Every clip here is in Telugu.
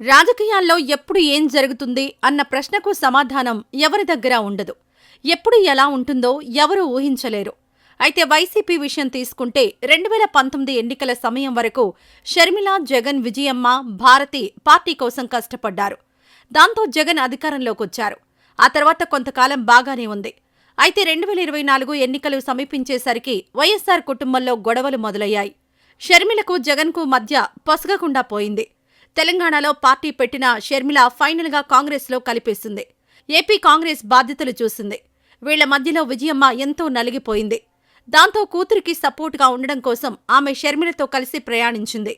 రాజకీయాల్లో ఎప్పుడు ఏం జరుగుతుంది అన్న ప్రశ్నకు సమాధానం ఎవరి దగ్గర ఉండదు. ఎప్పుడు ఎలా ఉంటుందో ఎవరూ ఊహించలేరు. అయితే వైసీపీ విషయం తీసుకుంటే రెండు వేల పంతొమ్మిది ఎన్నికల సమయం వరకు షర్మిల జగన్ విజయమ్మ భారతి పార్టీ కోసం కష్టపడ్డారు. దాంతో జగన్ అధికారంలోకొచ్చారు ఆ తర్వాత కొంతకాలం బాగానే ఉంది. అయితే రెండు వేల ఇరవై నాలుగు ఎన్నికలు సమీపించేసరికి వైఎస్సార్ కుటుంబంలో గొడవలు మొదలయ్యాయి. షర్మిలకు జగన్కు మధ్య పొసగకుండా పోయింది. తెలంగాణలో పార్టీ పెట్టిన షర్మిల ఫైనల్గా కాంగ్రెస్లో కలిపేసింది. ఏపీ కాంగ్రెస్ బాధ్యతలు చూసింది. వీళ్ళ మధ్యలో విజయమ్మ ఎంతో నలిగిపోయింది. దాంతో కూతురికి సపోర్టుగా ఉండడం కోసం ఆమె షర్మిలతో కలిసి ప్రయాణించింది.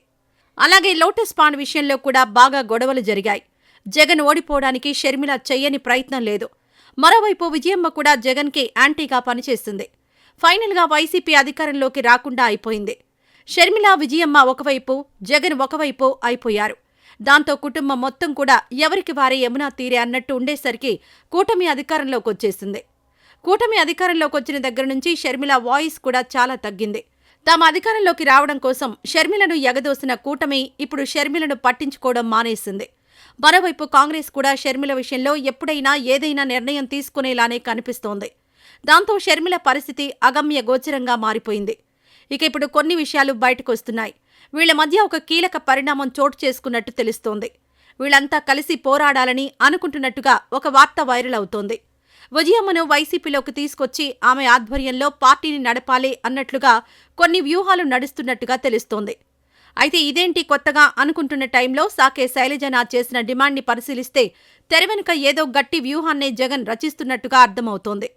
అలాగే లోటస్ పాండ్ విషయంలో కూడా బాగా గొడవలు జరిగాయి. జగన్ ఓడిపోవడానికి షర్మిల చెయ్యని ప్రయత్నం లేదు. మరోవైపు విజయమ్మ కూడా జగన్కి యాంటీగా పనిచేస్తుంది ఫైనల్గా వైసీపీ అధికారంలోకి రాకుండా అయిపోయింది. షర్మిల విజయమ్మ ఒకవైపు జగన్ ఒకవైపు అయిపోయారు. దాంతో కుటుంబం మొత్తం కూడా ఎవరికి వారే యమునా తీరే అన్నట్టు ఉండేసరికి కూటమి అధికారంలోకి వచ్చేసింది. కూటమి అధికారంలోకి వచ్చిన దగ్గర నుంచి షర్మిల వాయిస్ కూడా చాలా తగ్గింది. తమ అధికారంలోకి రావడం కోసం షర్మిలను ఎగదోసిన కూటమి ఇప్పుడు షర్మిలను పట్టించుకోవడం మానేసింది. మరోవైపు కాంగ్రెస్ కూడా షర్మిల విషయంలో ఎప్పుడైనా ఏదైనా నిర్ణయం తీసుకునేలానే కనిపిస్తోంది. దాంతో షర్మిల పరిస్థితి అగమ్య గోచరంగా మారిపోయింది. ఇక ఇప్పుడు కొన్ని విషయాలు బయటకొస్తున్నాయి వీళ్ళ మధ్య ఒక కీలక పరిణామం చోటు చేసుకున్నట్టు తెలుస్తోంది. వీళ్ళంతా కలిసి పోరాడాలని అనుకుంటున్నట్టుగా ఒక వార్త వైరల్ అవుతోంది. విజయమ్మను వైసీపీలోకి తీసుకొచ్చి ఆమె ఆధ్వర్యంలో పార్టీని నడపాలి అన్నట్లుగా కొన్ని వ్యూహాలు నడుస్తున్నట్టుగా తెలుస్తోంది. అయితే ఇదేంటి కొత్తగా అనుకుంటున్న టైంలో సాకే శైలజన చేసిన డిమాండ్ని పరిశీలిస్తే తెరవెనుక ఏదో గట్టి వ్యూహాన్నే జగన్ రచిస్తున్నట్టుగా అర్థమవుతోంది.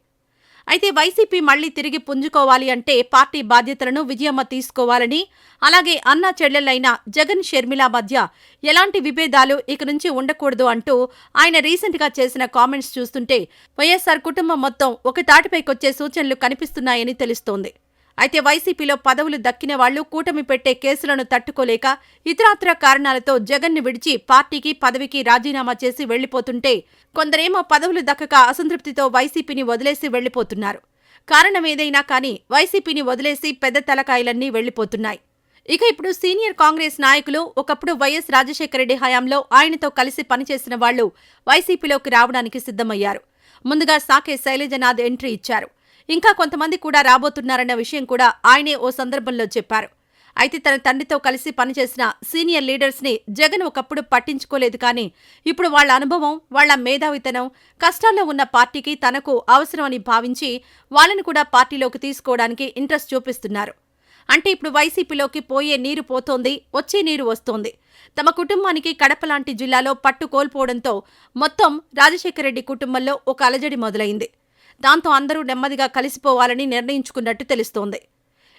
అయితే వైసీపీ మళ్ళీ తిరిగి పుంజుకోవాలి అంటే పార్టీ బాధ్యతలను విజయమ్మ తీసుకోవాలని అలాగే అన్నా చెల్లెలైన జగన్ షర్మిల మధ్య ఎలాంటి విభేదాలు ఇక నుంచి ఉండకూడదు అంటూ ఆయన రీసెంట్గా చేసిన కామెంట్స్ చూస్తుంటే వైఎస్సార్ కుటుంబం మొత్తం ఒక తాటిపైకొచ్చే సూచనలు కనిపిస్తున్నాయని తెలుస్తోంది. అయితే వైసీపీలో పదవులు దక్కిన వాళ్ళు కూటమి పెట్టే కేసులను తట్టుకోలేక ఇతరాత్ర కారణాలతో జగన్ను విడిచి పార్టీకి పదవికి రాజీనామా చేసి వెళ్ళిపోతుంటే కొందరేమో పదవులు దక్కక అసంతృప్తితో వైసీపీని వదిలేసి వెళ్ళిపోతున్నారు కారణమేదైనా కానీ వైసీపీని వదిలేసి పెద్ద తలకాయలన్నీ వెళ్ళిపోతున్నాయి ఇక ఇప్పుడు సీనియర్ కాంగ్రెస్ నాయకులు ఒకప్పుడు వైఎస్ రాజశేఖరరెడ్డి హయాంలో ఆయనతో కలిసి పనిచేసిన వాళ్ళు వైసీపీలోకి రావడానికి సిద్ధమయ్యారు. ముందుగా సాకే శైలజనాథ్ ఎంట్రీ ఇచ్చారు. ఇంకా కొంతమంది కూడా రాబోతున్నారన్న విషయం కూడా ఆయనే ఓ సందర్భంలో చెప్పారు. అయితే తన తండ్రితో కలిసి పనిచేసిన సీనియర్ లీడర్స్ని జగన్ ఒకప్పుడు పట్టించుకోలేదు కానీ ఇప్పుడు వాళ్ళ అనుభవం వాళ్ళ మేధావితనం కష్టాల్లో ఉన్న పార్టీకి తనకు అవసరమని భావించి వాళ్ళని కూడా పార్టీలోకి తీసుకోవడానికి ఇంట్రెస్ట్ చూపిస్తున్నారు. అంటే ఇప్పుడు వైసీపీలోకి పోయే నీరు పోతోంది వచ్చే నీరు వస్తోంది. తమ కుటుంబానికి కడప లాంటి జిల్లాలో పట్టు కోల్పోవడంతో మొత్తం రాజశేఖరరెడ్డి కుటుంబంలో ఒక అలజడి మొదలైంది. దాంతో అందరూ నెమ్మదిగా కలిసిపోవాలని నిర్ణయించుకున్నట్టు తెలుస్తోంది.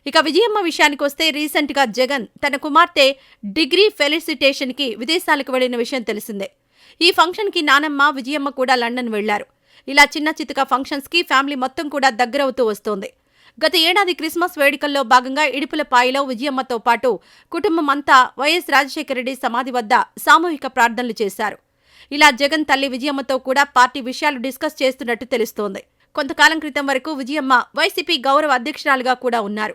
ఇక విజయమ్మ విషయానికొస్తే రీసెంట్గా జగన్ తన కుమార్తె డిగ్రీ ఫెలిసిటేషన్కి విదేశాలకు వెళ్ళిన విషయం తెలిసిందే. ఈ ఫంక్షన్కి నానమ్మ విజయమ్మ కూడా లండన్ వెళ్ళారు ఇలా చిన్న చితక ఫంక్షన్స్కి ఫ్యామిలీ మొత్తం కూడా దగ్గరవుతూ వస్తోంది. గత ఏడాది క్రిస్మస్ వేడుకల్లో భాగంగా ఇడుపులపాయలో విజయమ్మతో పాటు కుటుంబం అంతా వైఎస్ రాజశేఖరరెడ్డి సమాధి వద్ద సామూహిక ప్రార్థనలు చేశారు. ఇలా జగన్ తల్లి విజయమ్మతో కూడా పార్టీ విషయాలు డిస్కస్ చేస్తున్నట్టు తెలుస్తోంది. కొంతకాలం క్రితం వరకు విజయమ్మ వైసీపీ గౌరవ అధ్యక్షురాలుగా కూడా ఉన్నారు.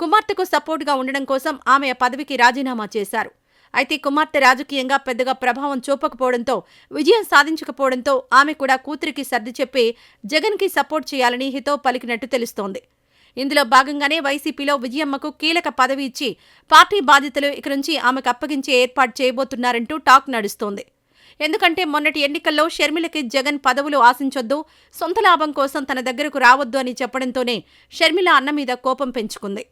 కుమార్తెకు సపోర్టుగా ఉండడం కోసం ఆమె పదవికి రాజీనామా చేశారు. అయితే కుమార్తె రాజకీయంగా పెద్దగా ప్రభావం చూపకపోవడంతో విజయం సాధించకపోవడంతో ఆమె కూడా కూతురికి సర్ది చెప్పి జగన్కి సపోర్ట్ చేయాలని హితో పలికినట్టు తెలుస్తోంది. ఇందులో భాగంగానే వైసీపీలో విజయమ్మకు కీలక పదవి ఇచ్చి పార్టీ బాధ్యతలు ఇక నుంచి ఆమెకు అప్పగించే ఏర్పాటు చేయబోతున్నారంటూ టాక్ నడుస్తోంది. ఎందుకంటే మొన్నటి ఎన్నికల్లో షర్మిలకి జగన్ పదవులు ఆశించొద్దు సొంత లాభం కోసం తన దగ్గరకు రావద్దు అని చెప్పడంతోనే షర్మిల అన్న మీద కోపం పెంచుకుంది.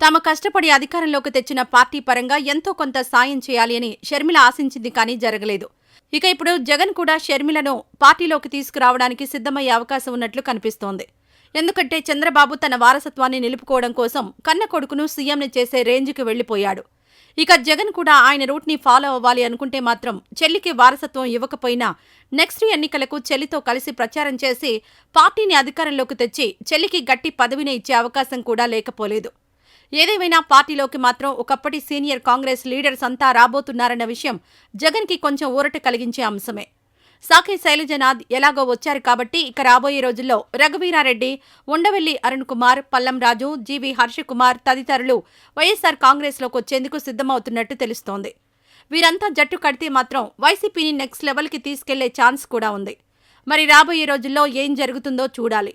తాము కష్టపడి అధికారంలోకి తెచ్చిన పార్టీ పరంగా ఎంతో కొంత సాయం చేయాలి అని షర్మిల ఆశించింది కానీ జరగలేదు. ఇక ఇప్పుడు జగన్ కూడా షర్మిలను పార్టీలోకి తీసుకురావడానికి సిద్ధమయ్యే అవకాశం ఉన్నట్లు కనిపిస్తోంది. ఎందుకంటే చంద్రబాబు తన వారసత్వాన్ని నిలుపుకోవడం కోసం కన్న కొడుకును సీఎంని చేసే రేంజ్కి వెళ్ళిపోయాడు ఇక జగన్ కూడా ఆయన రూట్ని ఫాలో అవ్వాలి అనుకుంటే మాత్రం చెల్లికి వారసత్వం ఇవ్వకపోయినా నెక్స్ట్ ఎన్నికలకు చెల్లితో కలిసి ప్రచారం చేసి పార్టీని అధికారంలోకి తెచ్చి చెల్లికి గట్టి పదవిని ఇచ్చే అవకాశం కూడా లేకపోలేదు. ఏదేమైనా పార్టీలోకి మాత్రం ఒకప్పటి సీనియర్ కాంగ్రెస్ లీడర్స్ అంతా రాబోతున్నారన్న విషయం జగన్కి కొంచెం ఊరట కలిగించే అంశమే. సాకే శైలజనాథ్ ఎలాగో వచ్చారు కాబట్టి ఇక రాబోయే రోజుల్లో రఘువీరారెడ్డి ఉండవెల్లి అరుణ్ కుమార్ పల్లం రాజు జీవి హర్షకుమార్ తదితరులు వైఎస్సార్ కాంగ్రెస్లోకి వచ్చేందుకు సిద్ధమవుతున్నట్టు తెలుస్తోంది. వీరంతా జట్టు కడితే మాత్రం వైసీపీని నెక్స్ట్ లెవెల్కి తీసుకెళ్ళే ఛాన్స్ కూడా ఉంది. మరి రాబోయే రోజుల్లో ఏం జరుగుతుందో చూడాలి.